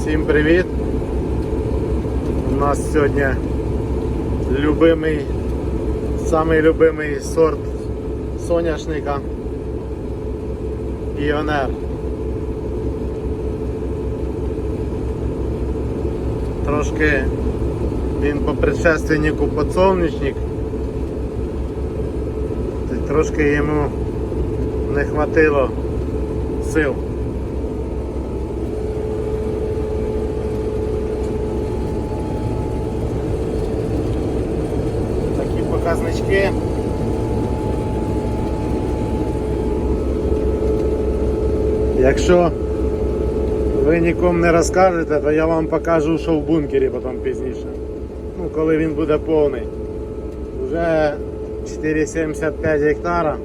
Всім привіт! У нас сьогодні любимий, самий любимий сорт соняшника Піонер. Трошки він по предшественнику подсолнечник. Трошки йому не хватило сил. Показнички. Якщо ви нікому не розкажете, то я вам покажу, що в бункері потім пізніше. Ну, коли він буде повний. Вже 4,75 гектара.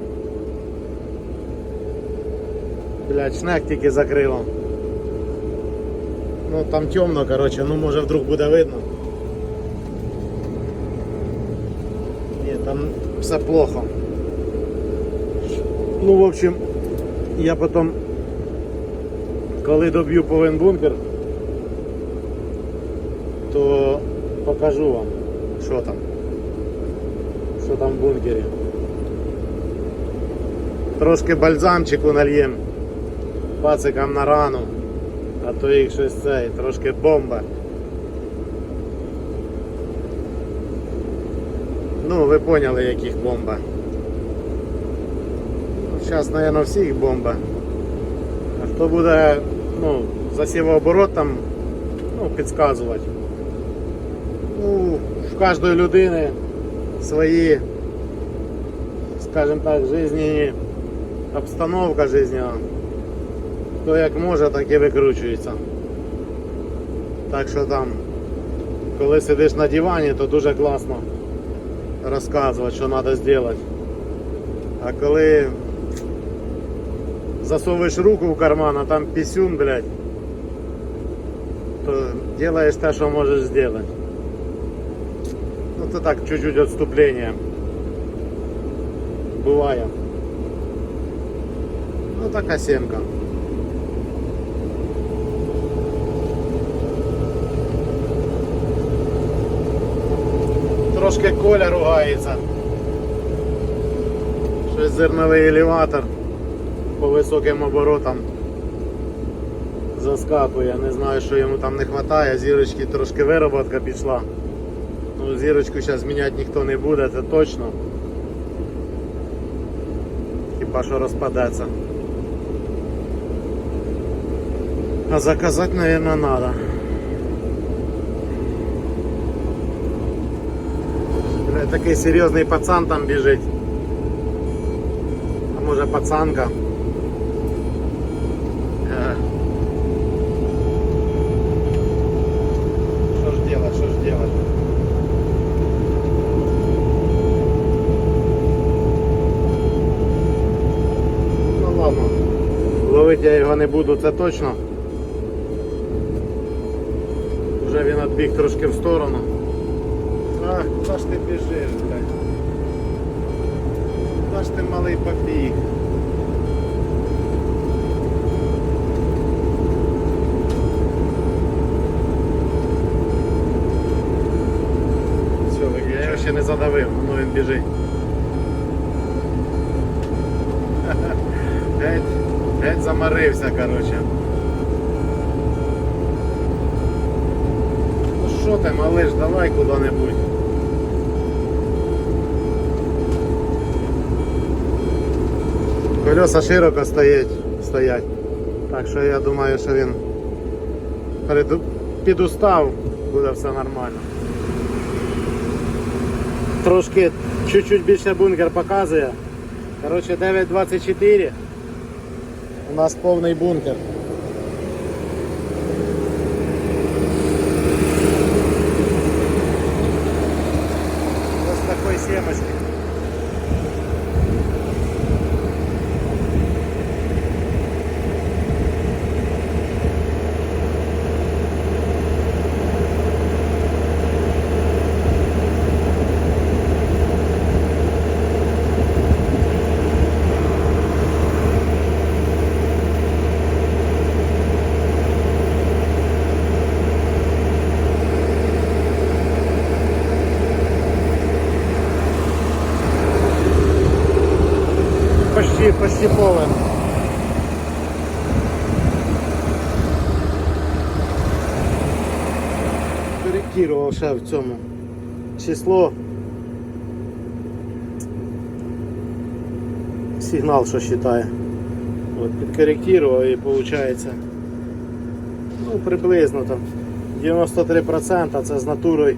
Блять, шнек тільки закрило. Ну там темно, короче, ну може вдруг буде видно. Ні, там все плохо. Ну, в общем, я потім, коли доб'ю повен бункер, то покажу вам, що там. Що там в бункері. Трошки бальзамчику нальєм пацикам на рану, а то їх щось цей, трошки бомба. Ну, ви поняли, яких бомба. Зараз, мабуть, всіх бомба. А хто буде ну, засівооборот там ну, підказувати. Ну, в кожної людини свої, скажімо так, жизненні обстановка жизненна. Хто як може, так і викручується. Так що там, коли сидиш на дивані, то дуже класно розказувати, що треба зробити. А коли засовуєш руку в карман, а там пісюн, блядь, то делаешь те, що можеш зробити. Ну це так чуть-чуть відступлення. Буває. Ну така сімка. Трошки коля ругається. Щось зерновий елеватор по високим оборотам заскакує. Не знаю, що йому там не вистачає. Зірочки трошки вироботка пішла. Ну, зірочку зараз міняти ніхто не буде, це точно. Хіба що розпадеться. А заказати, мабуть, треба. Такий серйозний пацан там біжить. А може пацанка. Що ж делать, що ж делать? Ну ладно. Ловити я його не буду, це точно. Вже він відбіг трошки в сторону. Ах, куди ж ти біжиш, блядь? Куди ж ти малий побіг? Все, я його ще не задавив, воно він біжить. Геть, геть замарився, короче. Ну що ти, малиш, давай куди-небудь. Колеса широко стоять, стоять. Так що я думаю, що він підустав, буде все нормально. Трошки чуть-чуть більше бункер показує. Коротше 9.24. У нас повний бункер. Ось такої сімочки. постіповим. Коректував в цьому число. Сигнал, що вважає. От, підкоректував і виходить ну, приблизно там 93% це з натурою.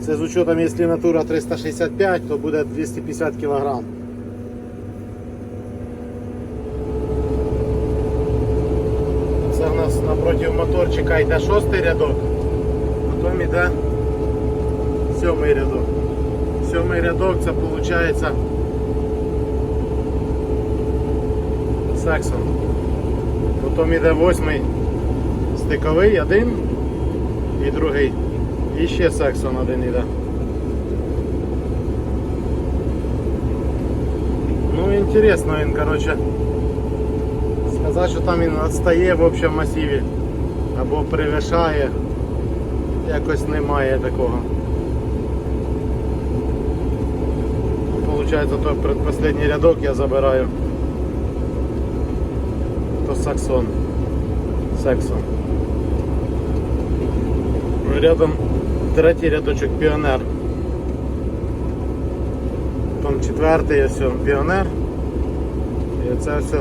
Це з учетом, якщо натура 365, то буде 250 кг. Йде шостий рядок, потім йде сьомий рядок. Сьомий рядок це виходить сексон. Потім йде восьмий стиковий один і другий. І ще сексон один йде. Ну інтересно він, короче. Сказати, що там він відстає в общому масиві або перевишає, якось немає такого. Получається, той предпоследній рядок я забираю. То саксон. Сексон. Рядом третій рядочок піонер. Потім четвертий ось піонер. І це все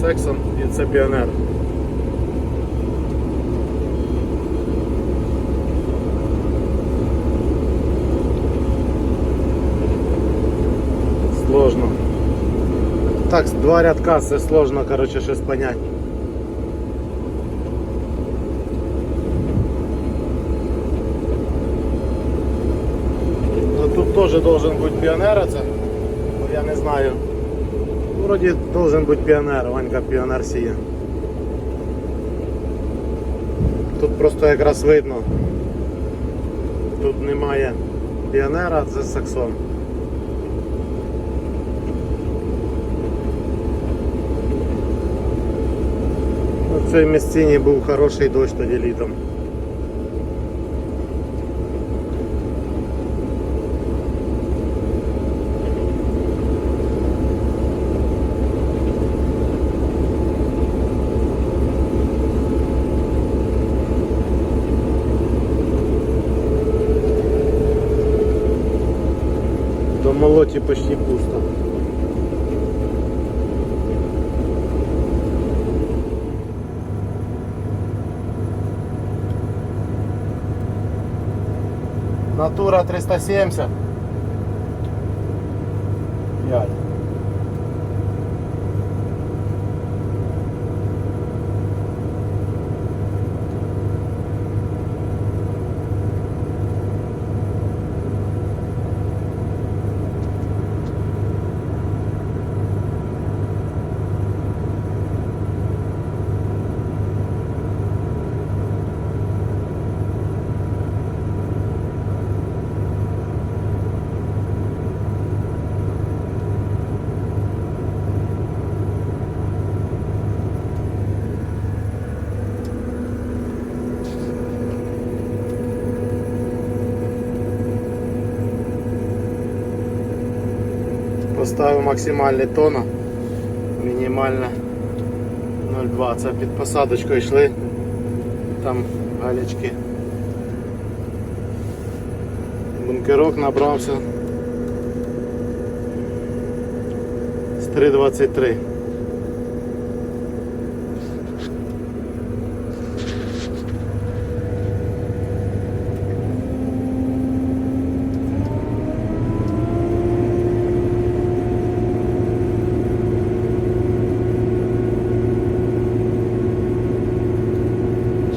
сексон і це піонер. Сложно. Так, два рядка це сложно, короче, щось понять. Ну, тут тоже должен быть это, ну, я не знаю. Вроді должен бути піонер, Ванька піонер сіє. Тут просто якраз видно. Тут немає піонера, це саксон. цій місцині був хороший дощ тоді літом. До молоті почти пусто. Натура 370. 5. Поставив максимальний тона, мінімальне 0,2. Це під посадочкою йшли. Там галечки. Бункерок набрався з 3,23.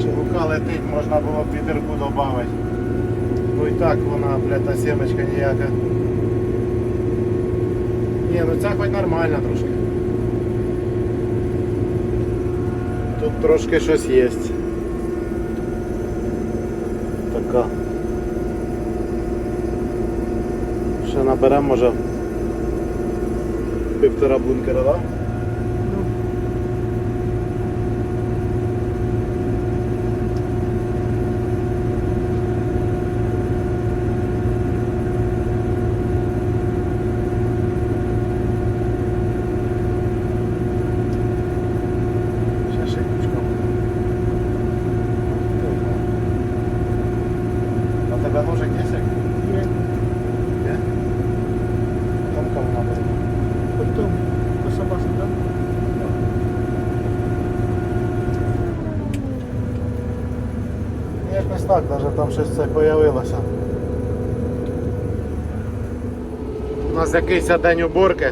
Шелука летить, можна було б підерку додати. Бо і так вона, блядь, та сімочка ніяка. Ні, ну ця хоч нормальна трошки. Тут трошки щось є. Така. Ще наберемо, може, півтора бункера, так? Да? Ще шипучком. так, навіть там щось це появилося. У нас якийсь день уборки.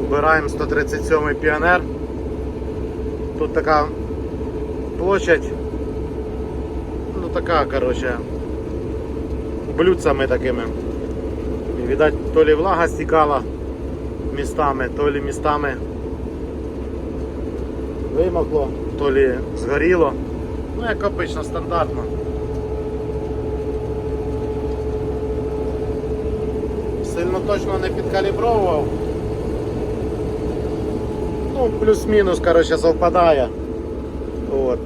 Убираємо 137-й піонер. Тут така площадь. Ну така, коротше, блюдцами такими. І, Видать, то лі влага стікала містами, то лі містами вимокло, то лі згоріло. Ну, як обично, стандартно. Сильно точно не підкалібровував. Ну, плюс-мінус, коротше, совпадає. От.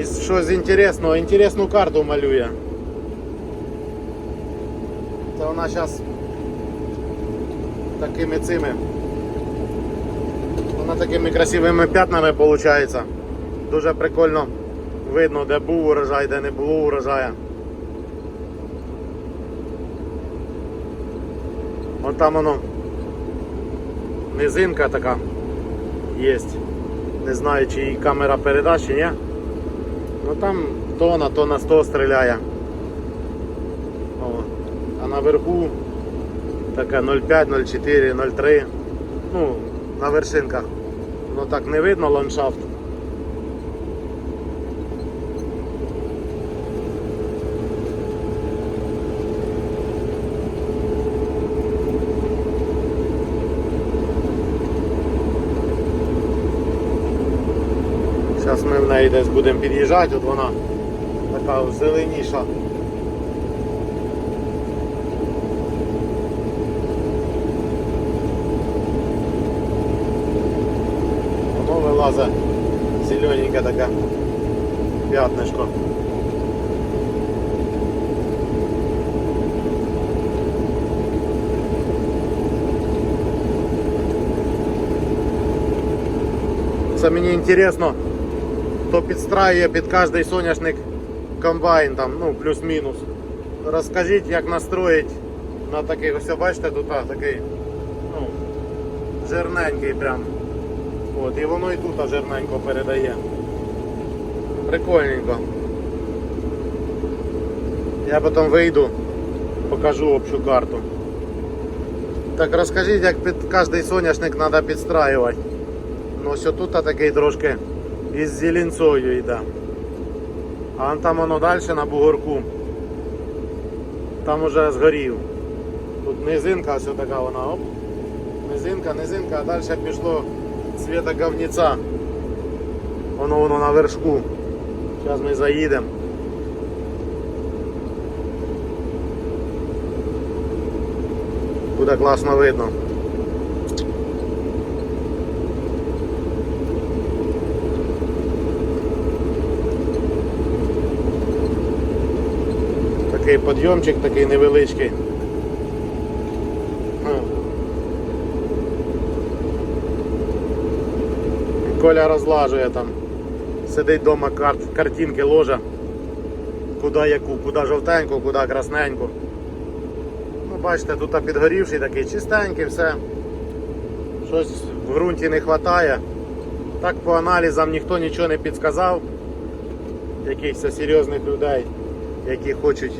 І що з інтересного, інтересну карту малює. Це вона зараз такими цими. Вона такими красивими п'ятнами виходить. Дуже прикольно видно, де був урожай, де не було урожаю. Вон там воно низинка така є. Не знаю, чи її камера передасть, чи ні. Ну там то на то на 100 стріляє. О. А наверху така 0,5, 0,4, 0,3. Ну, на вершинках. Ну так не видно ландшафт. Зараз ми в неї десь будемо під'їжджати, от вона така зеленіша. Воно вилазить зелененьке таке п'ятнишко. Це мені інтересно, хто підстраює під кожний соняшник комбайн, там, ну, плюс-мінус. Розкажіть, як настроїть на такий, ось бачите, тут а, такий ну, жирненький прям. От, і воно і тут жирненько передає. Прикольненько. Я потім вийду, покажу общу карту. Так розкажіть, як під кожний соняшник треба підстраювати. Ну ось тут такий трошки із зеленцою йде. А там воно далі на бугорку. Там уже згорів. Тут низинка ось така вона, оп. Низинка, низинка, а далі пішло цвіта говніця. Воно воно на вершку. Зараз ми заїдемо. Буде класно видно. Такий підйомчик такий невеличкий. Ну. Коля розлажує там. Сидить вдома карт, картинки ложа. Куди яку, куди жовтеньку, куди красненьку. Ну, бачите, тут підгорівший такий чистенький, все. Щось в ґрунті не вистачає. Так по аналізам ніхто нічого не підказав. Якихось серйозних людей, які хочуть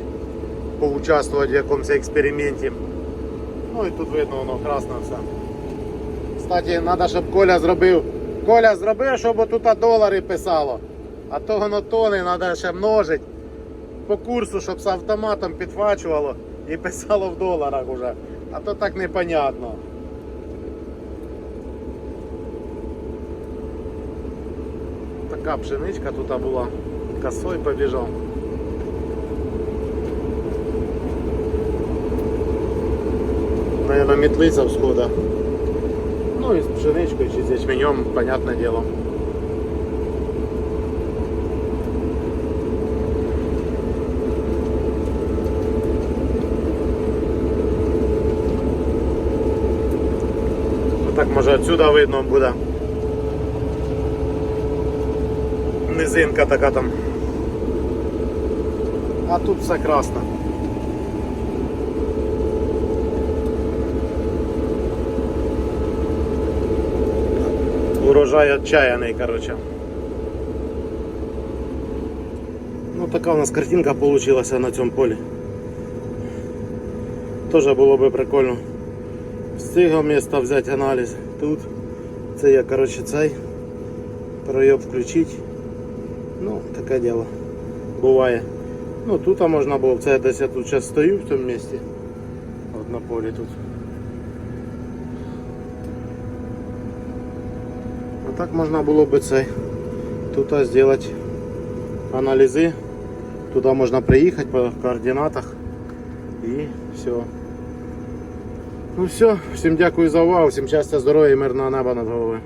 поучаствувати в якомусь експерименті. Ну і тут видно воно красно все. Кстати, треба, щоб Коля зробив. Коля зробив, щоб отут долари писало. А то воно тони треба ще множити по курсу, щоб з автоматом підфачувало і писало в доларах уже. А то так непонятно. Така пшеничка тут була. Косой побіжав. Наверное, метлиця всхода. Ну и с пшеничкой, чи с ячменем, понятное дело. Ну, Так може отсюда видно буде. Низинка така там. А тут все красно. Урожай отчаяний, короче. Ну така у нас картинка получилася на цьому полі. Теж було би прикольно з цього міста взяти аналіз. Тут це я коротше цей пройоб включити. Ну, таке діло. Буває. Ну тут можна було, це я тут зараз стою в цьому місці. От на полі тут. Так можна було би цей тут зробити аналізи. Туди можна приїхати по координатах і все. Ну все, всім дякую за увагу, всім щастя, здоров'я і мирного неба над головою.